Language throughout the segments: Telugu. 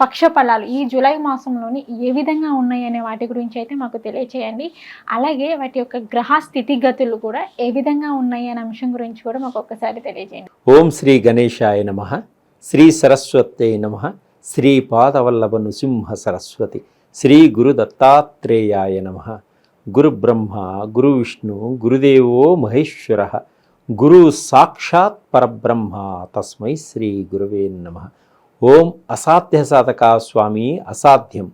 పక్షఫలాలు ఈ జూలై మాసంలోని ఏ విధంగా ఉన్నాయి అనే వాటి గురించి అయితే మాకు తెలియచేయండి. అలాగే వాటి యొక్క గ్రహ స్థితిగతులు కూడా ఏ విధంగా ఉన్నాయి అనే అంశం గురించి కూడా మాకు ఒక్కసారి తెలియజేయండి ఓం శ్రీ గణేశాయ నమ. శ్రీ సరస్వతే నమ. శ్రీ పాదవల్లభ నృసింహ సరస్వతి. శ్రీ గురు దత్తాత్రేయాయ నమ. గురు బ్రహ్మ గురు విష్ణు గురుదేవో మహేశ్వర. గురు సాక్షాత్ పరబ్రహ్మ. తస్మై శ్రీ గురువే నమ. ఓం అసాధ్య సాధక స్వామి అసాధ్యం.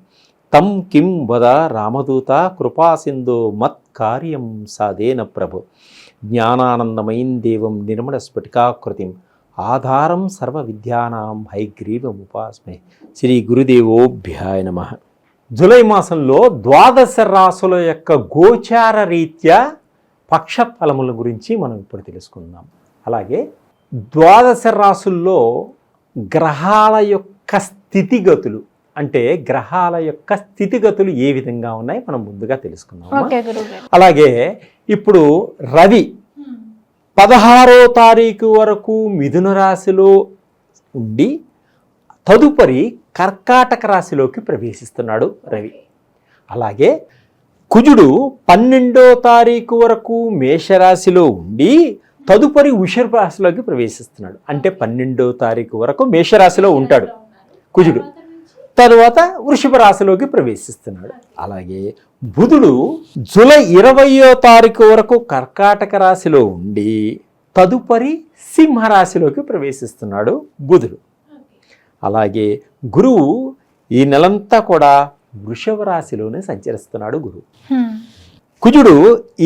తం కిం వద రామదూత కృపాసిందో మత్ కార్యం సాధేన ప్రభు. జ్ఞానానందమయం దేవం నిర్మల స్ఫటికాకృతిం. ఆధారం సర్వ విద్యానాం హైగ్రీవం ఉపాస్మే. శ్రీ గురుదేవోభ్యాయ నమ. జులై మాసంలో ద్వాదశ రాసుల యొక్క గోచార రీత్యా పక్ష ఫలముల గురించి మనం ఇప్పుడు తెలుసుకుందాం. అలాగే ద్వాదశ రాసుల్లో గ్రహాల యొక్క స్థితిగతులు. అంటే గ్రహాల యొక్క స్థితిగతులు ఏ విధంగా ఉన్నాయి మనం ముందుగా తెలుసుకుందాం అలాగే ఇప్పుడు రవి పదహారో తారీఖు వరకు మిథున రాశిలో ఉండి తదుపరి కర్కాటక రాశిలోకి ప్రవేశిస్తున్నాడు రవి. అలాగే కుజుడు పన్నెండో తారీఖు వరకు మేషరాశిలో ఉండి తదుపరి వృషభ రాశిలోకి ప్రవేశిస్తున్నాడు. అంటే పన్నెండో తారీఖు వరకు మేషరాశిలో ఉంటాడు. కుజుడు. తరువాత వృషభ రాశిలోకి ప్రవేశిస్తున్నాడు. అలాగే బుధుడు జూలై ఇరవయో తారీఖు వరకు కర్కాటక రాశిలో ఉండి తదుపరి సింహరాశిలోకి ప్రవేశిస్తున్నాడు బుధుడు. అలాగే గురువు ఈ నెలంతా కూడా వృషభ రాశిలోనే సంచరిస్తున్నాడు గురువు. కుజుడు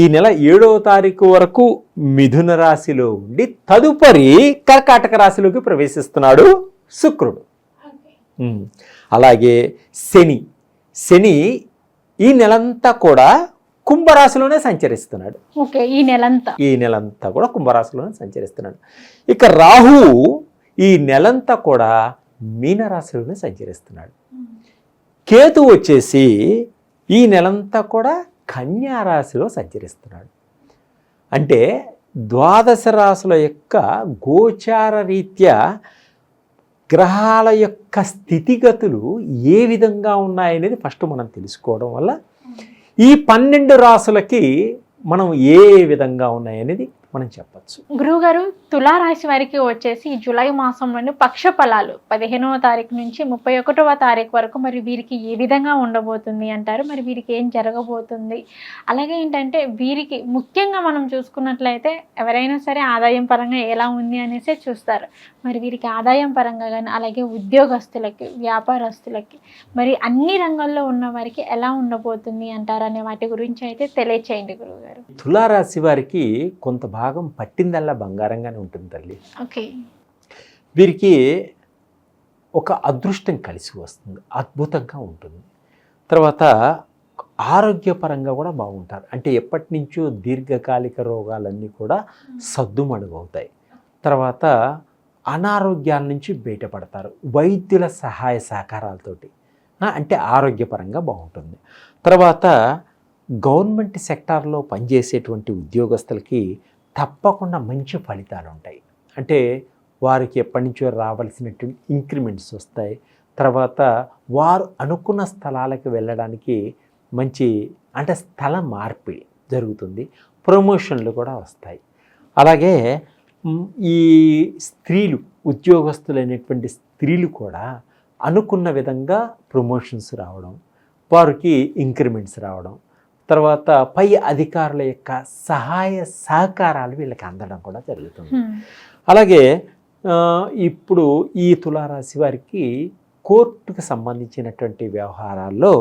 ఈ నెల ఏడవ తారీఖు వరకు మిథున రాశిలో ఉండి తదుపరి కర్కాటక రాశిలోకి ప్రవేశిస్తున్నాడు శుక్రుడు. అలాగే శని. శని ఈ నెలంతా కూడా కుంభరాశిలోనే సంచరిస్తున్నాడు. ఓకే ఈ నెలంతా. ఈ నెలంతా కూడా కుంభరాశిలోనే సంచరిస్తున్నాడు. ఇక రాహువు ఈ నెలంతా కూడా మీనరాశిలోనే సంచరిస్తున్నాడు. కేతు వచ్చేసి ఈ నెలంతా కూడా కన్యారాశిలో సంచరిస్తున్నాడు. అంటే ద్వాదశ రాశుల యొక్క గోచార రీత్యా గ్రహాల యొక్క స్థితిగతులు ఏ విధంగా ఉన్నాయనేది ఫస్ట్ మనం తెలుసుకోవడం వల్ల ఈ పన్నెండు రాసులకి మనం ఏ విధంగా ఉన్నాయనేది మనం చెప్పచ్చు. గురువు గారు తులారాశి వారికి వచ్చేసి జూలై మాసంలోని పక్ష ఫలాలు పదిహేనవ తారీఖు నుంచి ముప్పై ఒకటవ తారీఖు వరకు మరి వీరికి ఏ విధంగా ఉండబోతుంది అంటారు? మరి వీరికి ఏం జరగబోతుంది? అలాగే ఏంటంటే వీరికి ముఖ్యంగా మనం చూసుకున్నట్లయితే ఎవరైనా సరే ఆదాయం పరంగా ఎలా ఉంది అనేసి చూస్తారు. మరి వీరికి ఆదాయం పరంగా కానీ అలాగే ఉద్యోగస్తులకి వ్యాపారస్తులకి మరి అన్ని రంగాల్లో ఉన్న వారికి ఎలా ఉండబోతుంది అంటారు అనే వాటి గురించి అయితే తెలియచేయండి గురువు గారు తులారాశి వారికి కొంత భాగం పట్టిందల్లా బంగారంగానే ఉంటుంది తల్లి. ఓకే. వీరికి ఒక అదృష్టం కలిసి వస్తుంది అద్భుతంగా ఉంటుంది. తర్వాత ఆరోగ్యపరంగా కూడా బాగుంటారు. అంటే ఎప్పటి నుంచో దీర్ఘకాలిక రోగాలన్నీ కూడా సద్దుమణుగవుతాయి. తర్వాత అనారోగ్యాల నుంచి బయటపడతారు వైద్యుల సహాయ సహకారాలతోటి. అంటే ఆరోగ్యపరంగా బాగుంటుంది. తర్వాత గవర్నమెంట్ సెక్టార్లో పనిచేసేటువంటి ఉద్యోగస్తులకి తప్పకుండా మంచి ఫలితాలు ఉంటాయి. అంటే వారికి ఎప్పటి నుంచో రావాల్సినటువంటి ఇంక్రిమెంట్స్ వస్తాయి. తర్వాత వారు అనుకున్న స్థలాలకు వెళ్ళడానికి మంచి అంటే స్థల మార్పిడి జరుగుతుంది. ప్రమోషన్లు కూడా వస్తాయి. అలాగే ఈ స్త్రీలు ఉద్యోగస్తులైనటువంటి స్త్రీలు కూడా అనుకున్న విధంగా ప్రమోషన్స్ రావడం వారికి ఇంక్రిమెంట్స్ రావడం తర్వాత పై అధికారుల యొక్క సహాయ సహకారాలు వీళ్ళకి అందడం కూడా జరుగుతుంది. అలాగే ఇప్పుడు ఈ తులారాశి వారికి కోర్టుకు సంబంధించినటువంటి వ్యవహారాల్లో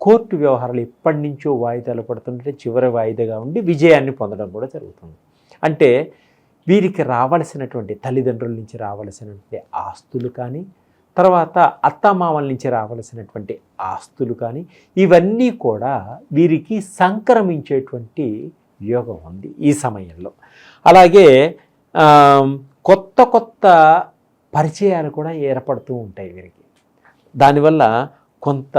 కోర్టు వ్యవహారాలు ఎప్పటి నుంచో వాయిదాలు పడుతుంటే చివరి వాయిదాగా ఉండి విజయాన్ని పొందడం కూడా జరుగుతుంది అంటే వీరికి రావలసినటువంటి తల్లిదండ్రుల నుంచి రావలసినటువంటి ఆస్తులు కానీ తర్వాత అత్తమామల నుంచి రావలసినటువంటి ఆస్తులు కానీ ఇవన్నీ కూడా వీరికి సంక్రమించేటువంటి యోగం ఉంది ఈ సమయంలో. అలాగే కొత్త కొత్త పరిచయాలు కూడా ఏర్పడుతూ ఉంటాయి వీరికి. దానివల్ల కొంత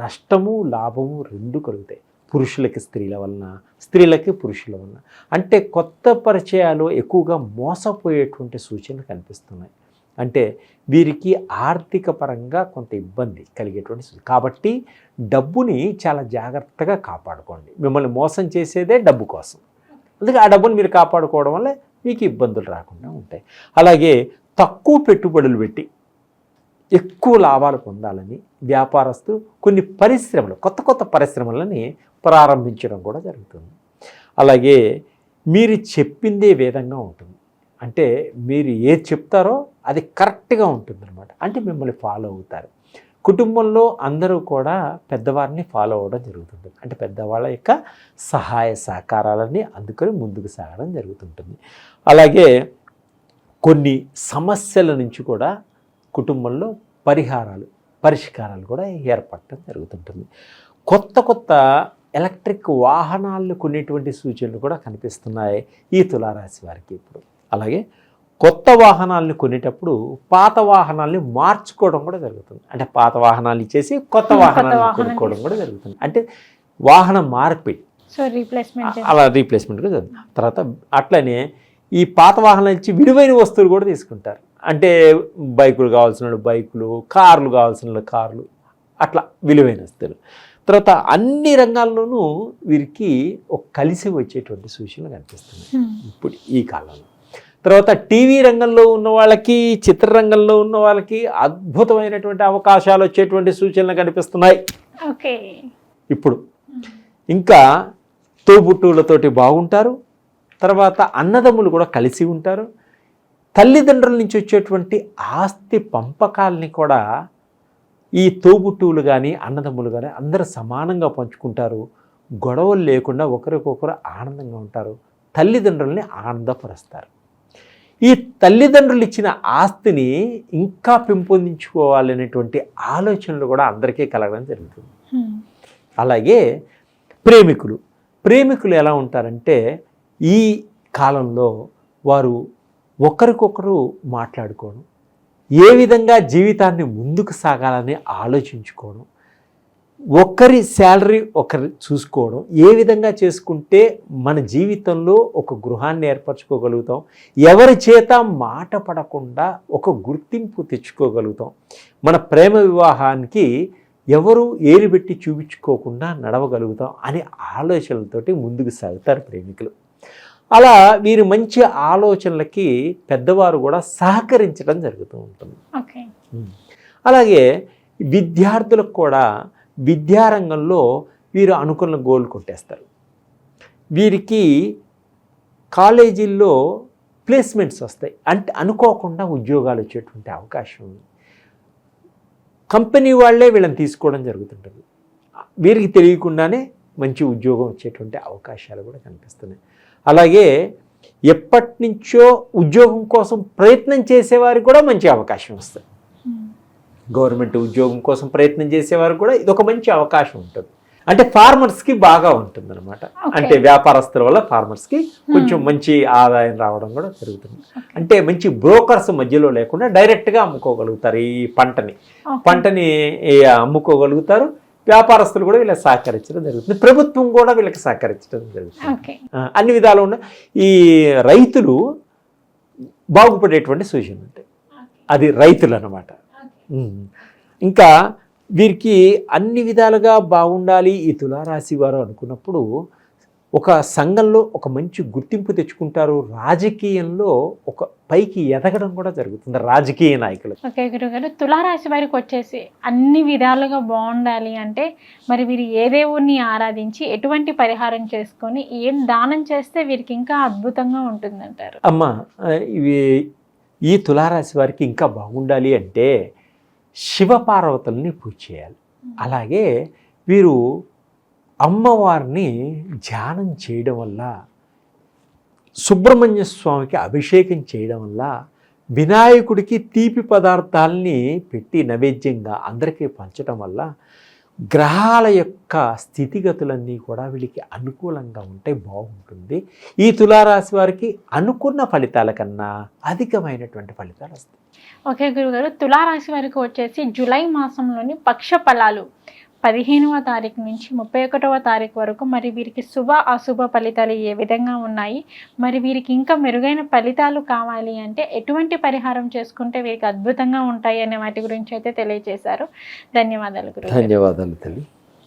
నష్టము లాభము రెండు కలుగుతాయి. పురుషులకి స్త్రీల వలన స్త్రీలకి పురుషుల వలన. అంటే కొత్త పరిచయాలు ఎక్కువగా మోసపోయేటువంటి సూచనలు కనిపిస్తున్నాయి. అంటే వీరికి ఆర్థిక పరంగా కొంత ఇబ్బంది కలిగేటువంటి కాబట్టి డబ్బుని చాలా జాగ్రత్తగా కాపాడుకోండి. మిమ్మల్ని మోసం చేసేదే డబ్బు కోసం. అందుకే ఆ డబ్బుని మీరు కాపాడుకోవడం వల్ల మీకు ఇబ్బందులు రాకుండా ఉంటాయి. అలాగే తక్కువ పెట్టుబడులు పెట్టి ఎక్కువ లాభాలు పొందాలని వ్యాపారస్తులు కొన్ని పరిశ్రమలు కొత్త కొత్త పరిశ్రమలని ప్రారంభించడం కూడా జరుగుతుంది. అలాగే మీరు చెప్పిందే వేదంగా ఉంటుంది. అంటే మీరు ఏది చెప్తారో అది కరెక్ట్గా ఉంటుందన్నమాట. అంటే మిమ్మల్ని ఫాలో అవుతారు. కుటుంబంలో అందరూ కూడా పెద్దవారిని ఫాలో అవ్వడం జరుగుతుంది. అంటే పెద్దవాళ్ళ యొక్క సహాయ సహకారాలన్నీ అందుకొని ముందుకు సాగడం జరుగుతుంటుంది. అలాగే కొన్ని సమస్యల నుంచి కూడా కుటుంబంలో పరిహారాలు పరిష్కారాలు కూడా ఏర్పడటం జరుగుతుంటుంది. కొత్త కొత్త ఎలక్ట్రిక్ వాహనాలను కొనేటువంటి సూచనలు కూడా కనిపిస్తున్నాయి ఈ తులారాశి వారికి ఇప్పుడు. అలాగే కొత్త వాహనాలను కొనేటప్పుడు పాత వాహనాల్ని మార్చుకోవడం కూడా జరుగుతుంది. అంటే పాత వాహనాలు ఇచ్చేసి కొత్త వాహనాలు వాహనం కొనుక్కోవడం కూడా జరుగుతుంది. అంటే వాహన మార్పిడి. సో రీప్లేస్మెంట్ అలా రీప్లేస్మెంట్ కూడా జరుగుతుంది. తర్వాత అట్లనే ఈ పాత వాహనాలు ఇచ్చి విలువైన వస్తువులు కూడా తీసుకుంటారు. అంటే బైకులు కావాల్సిన వాళ్ళు బైకులు కార్లు కావాల్సిన వాళ్ళు కార్లు అట్లా విలువైన వస్తువులు. తర్వాత అన్ని రంగాల్లోనూ వీరికి ఒక కలిసి వచ్చేటువంటి సూచనలు కనిపిస్తున్నాయి. ఇప్పుడు ఈ కాలంలో. తర్వాత టీవీ రంగంలో ఉన్న వాళ్ళకి చిత్రరంగంలో ఉన్న వాళ్ళకి అద్భుతమైనటువంటి అవకాశాలు వచ్చేటువంటి సూచనలు కనిపిస్తున్నాయి. ఓకే. ఇప్పుడు ఇంకా తోబుట్టువులతోటి బాగుంటారు. తర్వాత అన్నదమ్ములు కూడా కలిసి ఉంటారు. తల్లిదండ్రుల నుంచి వచ్చేటువంటి ఆస్తి పంపకాలని కూడా ఈ తోబుట్టువులు కానీ అన్నదమ్ములు కానీ అందరూ సమానంగా పంచుకుంటారు. గొడవలు లేకుండా ఒకరికొకరు ఆనందంగా ఉంటారు. తల్లిదండ్రుల్ని ఆనందపరుస్తారు. ఈ తల్లిదండ్రులు ఇచ్చిన ఆస్తిని ఇంకా పెంపొందించుకోవాలనేటువంటి ఆలోచనలు కూడా అందరికీ కలగడం జరుగుతుంది. అలాగే ప్రేమికులు. ప్రేమికులు ఎలా ఉంటారంటే ఈ కాలంలో వారు ఒకరికొకరు మాట్లాడుకోవడం ఏ విధంగా జీవితాన్ని ముందుకు సాగాలని ఆలోచించుకోవడం ఒకరి శాలరీ ఒకరు చూసుకోవడం ఏ విధంగా చేసుకుంటే మన జీవితంలో ఒక గృహాన్ని ఏర్పరచుకోగలుగుతాం? ఎవరి చేత మాట పడకుండా ఒక గుర్తింపు తెచ్చుకోగలుగుతాం? మన ప్రేమ వివాహానికి ఎవరు ఏరి పెట్టి చూపించుకోకుండా నడవగలుగుతాం అనే ఆలోచనలతోటి ముందుకు సాగుతారు ప్రేమికులు. అలా వీరు మంచి ఆలోచనలకి పెద్దవారు కూడా సహకరించడం జరుగుతూ ఉంటుంది. అలాగే విద్యార్థులకు కూడా విద్యారంగంలో వీరు అనుకున్న గోల్ కొట్టేస్తారు. వీరికి కాలేజీల్లో ప్లేస్మెంట్స్ వస్తాయి. అంటే అనుకోకుండా ఉద్యోగాలు వచ్చేటువంటి అవకాశం ఉంది. కంపెనీ వాళ్ళే వీళ్ళని తీసుకోవడం జరుగుతుంటుంది. వీరికి తెలియకుండానే మంచి ఉద్యోగం వచ్చేటువంటి అవకాశాలు కూడా కనిపిస్తున్నాయి. అలాగే ఎప్పటి నుంచో ఉద్యోగం కోసం ప్రయత్నం చేసేవారికి కూడా మంచి అవకాశం వస్తుంది. గవర్నమెంట్ ఉద్యోగం కోసం ప్రయత్నం చేసేవారు కూడా ఇది ఒక మంచి అవకాశం ఉంటుంది. అంటే ఫార్మర్స్కి బాగా ఉంటుంది అనమాట. అంటే వ్యాపారస్తుల వల్ల ఫార్మర్స్కి కొంచెం మంచి ఆదాయం రావడం కూడా జరుగుతుంది. అంటే మంచి బ్రోకర్స్ మధ్యలో లేకుండా డైరెక్ట్గా అమ్ముకోగలుగుతారు ఈ పంటని. పంటని అమ్ముకోగలుగుతారు. వ్యాపారస్తులు కూడా వీళ్ళకి సహకరించడం జరుగుతుంది. ప్రభుత్వం కూడా వీళ్ళకి సహకరించడం జరుగుతుంది. అన్ని విధాలు ఉన్న ఈ రైతులు బాగుపడేటువంటి సూచన ఉంటాయి అది రైతులు అన్నమాట ఉమ్. ఇంకా వీరికి అన్ని విధాలుగా బాగుండాలి ఈ తులారాశి వారు అనుకున్నప్పుడు ఒక సంఘంలో ఒక మంచి గుర్తింపు తెచ్చుకుంటారు. రాజకీయంలో ఒక పైకి ఎదగడం కూడా జరుగుతుంది. రాజకీయ నాయకులు. ఓకే గురుగారు తులారాశి వారికి వచ్చేసి అన్ని విధాలుగా బాగుండాలి అంటే మరి వీరు ఏ దేవుణ్ణి ఆరాధించి ఎటువంటి పరిహారం చేసుకొని ఏం దానం చేస్తే వీరికి ఇంకా అద్భుతంగా ఉంటుందంటారు? అమ్మ ఇవి ఈ తులారాశి వారికి ఇంకా బాగుండాలి అంటే శివపార్వతుల్ని పూజ చేయాలి. అలాగే వీరు అమ్మవారిని ధ్యానం చేయడం వల్ల సుబ్రహ్మణ్య స్వామికి అభిషేకం చేయడం వల్ల వినాయకుడికి తీపి పదార్థాలని పెట్టి నైవేద్యంగా అందరికీ పంచడం వల్ల గ్రహాల యొక్క స్థితిగతులన్నీ కూడా వీళ్ళకి అనుకూలంగా ఉంటే బాగుంటుంది. ఈ తులారాశి వారికి అనుకున్న ఫలితాల కన్నా అధికమైనటువంటి ఫలితాలు వస్తాయి. ఓకే గురుగారు తులారాశి వారికి వచ్చేసి జూలై మాసంలోని పక్ష ఫలాలు. పదిహేనవ తారీఖు నుంచి ముప్పై ఒకటవ తారీఖు వరకు మరి వీరికి శుభ అశుభ ఫలితాలు ఏ విధంగా ఉన్నాయి? మరి వీరికి ఇంకా మెరుగైన ఫలితాలు కావాలి అంటే ఎటువంటి పరిహారం చేసుకుంటే వీరికి అద్భుతంగా ఉంటాయి అనే వాటి గురించి అయితే తెలియజేశారు. ధన్యవాదాలు గురుగారు. ధన్యవాదాలు తల్లి.